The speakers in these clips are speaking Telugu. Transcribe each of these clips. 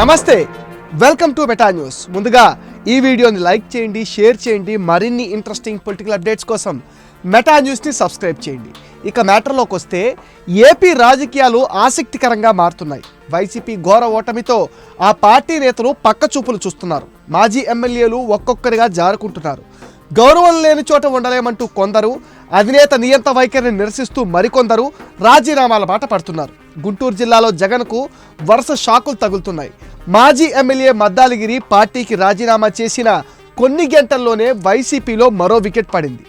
నమస్తే వెల్కమ్ టు మెటా న్యూస్. ముందుగా ఈ వీడియోని లైక్ చేయండి షేర్ చేయండి మరిన్ని ఇంట్రెస్టింగ్ పొలిటికల్ అప్డేట్స్ కోసం మెటా న్యూస్ని సబ్స్క్రైబ్ చేయండి. ఇక మ్యాటర్లోకి వస్తే ఏపీ రాజకీయాలు ఆసక్తికరంగా మారుతున్నాయి. వైసీపీ ఘోర ఓటమితో ఆ పార్టీ నేతలు పక్క చూపులు చూస్తున్నారు. మాజీ ఎమ్మెల్యేలు ఒక్కొక్కరిగా జారుకుంటున్నారు. గౌరవం లేని చోట ఉండలేమంటూ కొందరు అధినేత నియంత వైఖరిని నిరసిస్తూ మరికొందరు రాజీనామాల బాట పడుతున్నారు. గుంటూరు జిల్లాలో జగన్కు వరుస షాకులు తగులుతున్నాయి. మాజీ ఎమ్మెల్యే మద్దాలగిరి పార్టీకి రాజీనామా చేసిన కొన్ని గంటల్లోనే వైసీపీలో మరో వికెట్ పడింది.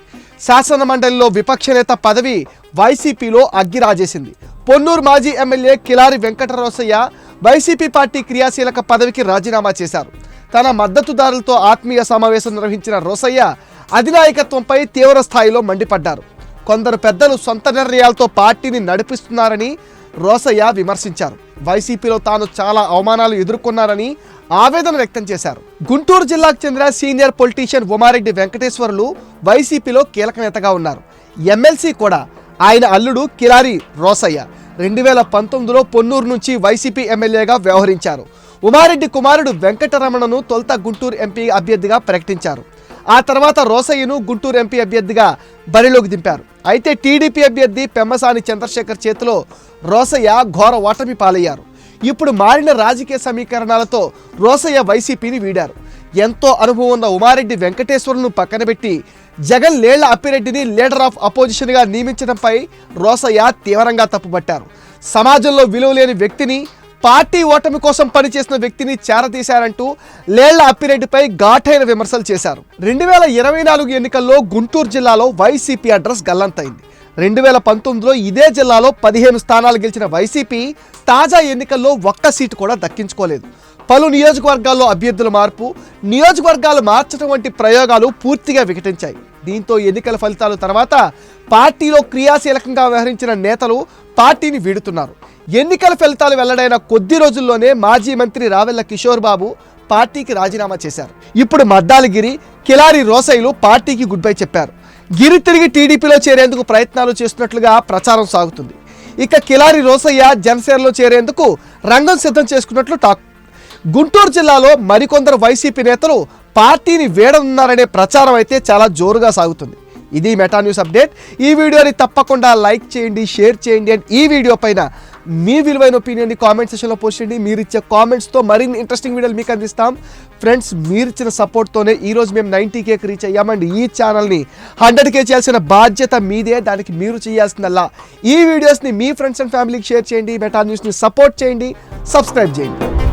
శాసన మండలిలో విపక్ష నేత పదవి వైసీపీలో అగ్గి రాజేసింది పొన్నూరు మాజీ MLA Kilari Venkata Rosaiah YCP party క్రియాశీలక పదవికి రాజీనామా చేశారు. తన మద్దతుదారులతో ఆత్మీయ సమావేశం నిర్వహించిన రోసయ్య అధినాయకత్వంపై తీవ్ర స్థాయిలో మండిపడ్డారు. కొందరు పెద్దలు సొంత నిర్ణయాలతో పార్టీని నడిపిస్తున్నారని రోసయ్య విమర్శించారు. వైసీపీలో తాను చాలా అవమానాలు ఎదుర్కొన్నారని ఆవేదన వ్యక్తం చేశారు. గుంటూరు జిల్లాకు చెందిన సీనియర్ పొలిటీషియన్ ఉమారెడ్డి వెంకటేశ్వర్లు వైసీపీలో కీలక నేతగా ఉన్నారు. ఎమ్మెల్సీ కూడా ఆయన అల్లుడు కిరారి రోసయ్య. రెండు వేల పంతొమ్మిదిలో పొన్నూరు నుంచి వైసీపీ ఎమ్మెల్యేగా వ్యవహరించారు. ఉమారెడ్డి కుమారుడు వెంకటరమణను తొలుత గుంటూరు ఎంపీ అభ్యర్థిగా ప్రకటించారు. ఆ తర్వాత రోసయ్యను గుంటూరు ఎంపీ అభ్యర్థిగా బరిలోకి దింపారు. అయితే టీడీపీ అభ్యర్థి పెమ్మసాని చంద్రశేఖర్ చేతిలో రోసయ్య ఘోర ఓటమి పాలయ్యారు. ఇప్పుడు మారిన రాజకీయ సమీకరణాలతో రోసయ్య వైసీపీని వీడారు. ఎంతో అనుభవం ఉన్న ఉమారెడ్డి వెంకటేశ్వరును పక్కన పెట్టి జగన్ లేళ్ళ అప్పిరెడ్డిని లీడర్ ఆఫ్ అపోజిషన్గా నియమించడంపై రోసయ్య తీవ్రంగా తప్పుపట్టారు. సమాజంలో విలువ లేని వ్యక్తిని పార్టీ ఓటమి కోసం పనిచేసిన వ్యక్తిని చేరదీశారంటూ లేళ్ళ అప్పిరెడ్డిపై ఘాటైన విమర్శలు చేశారు. రెండు వేల ఇరవై నాలుగు ఎన్నికల్లో గుంటూరు జిల్లాలో వైసీపీ అడ్రస్ గల్లంతైంది. రెండు వేల పంతొమ్మిదిలో ఇదే జిల్లాలో పదిహేను స్థానాలు గెలిచిన వైసీపీ తాజా ఎన్నికల్లో ఒక్క సీటు కూడా దక్కించుకోలేదు. పలు నియోజకవర్గాల్లో అభ్యర్థుల మార్పు నియోజకవర్గాలు మార్చడం వంటి ప్రయోగాలు పూర్తిగా వికటించాయి. దీంతో ఎన్నికల ఫలితాల తర్వాత పార్టీలో క్రియాశీలకంగా వ్యవహరించిన నేతలు పార్టీని వీడుతున్నారు. ఎన్నికల ఫలితాలు వెల్లడైన కొద్ది రోజుల్లోనే మాజీ మంత్రి రావెల్ల కిషోర్ బాబు పార్టీకి రాజీనామా చేశారు. ఇప్పుడు మద్దాలగిరి కిలారి రోసైలు పార్టీకి గుడ్ బై చెప్పారు. గిరి తిరిగి టీడీపీలో చేరేందుకు ప్రయత్నాలు చేస్తున్నట్లుగా ప్రచారం సాగుతుంది. ఇక కిలారి రోసయ్య జనసేనలో చేరేందుకు రంగం సిద్ధం చేసుకున్నట్లు టాక్ గుంటూరు జిల్లాలో మరికొందరు వైసీపీ నేతలు పార్టీని వేడనున్నారనే ప్రచారం అయితే చాలా జోరుగా సాగుతుంది. ఇది మెటా న్యూస్ అప్డేట్. ఈ వీడియోని తప్పకుండా లైక్ చేయండి షేర్ చేయండి అండ్ ఈ వీడియో పైన మీ విలువైన ఒపీనియన్ని కామెంట్ సెషన్లో పోస్ట్ చేయండి. మీరు ఇచ్చే కామెంట్స్తో మరిన్ని ఇంట్రెస్టింగ్ వీడియోలు మీకు అందిస్తాం. ఫ్రెండ్స్ మీరు ఇచ్చిన సపోర్ట్తోనే ఈరోజు మేము నైంటీ కేకి రీచ్ అయ్యామండి ఈ ఛానల్ని హండ్రెడ్ కే చేయాల్సిన బాధ్యత మీదే. దానికి మీరు చేయాల్సిందల్లా. ఈ వీడియోస్ని మీ ఫ్రెండ్స్ అండ్ ఫ్యామిలీకి షేర్ చేయండి. మెటా న్యూస్ని సపోర్ట్ చేయండి. సబ్స్క్రైబ్ చేయండి.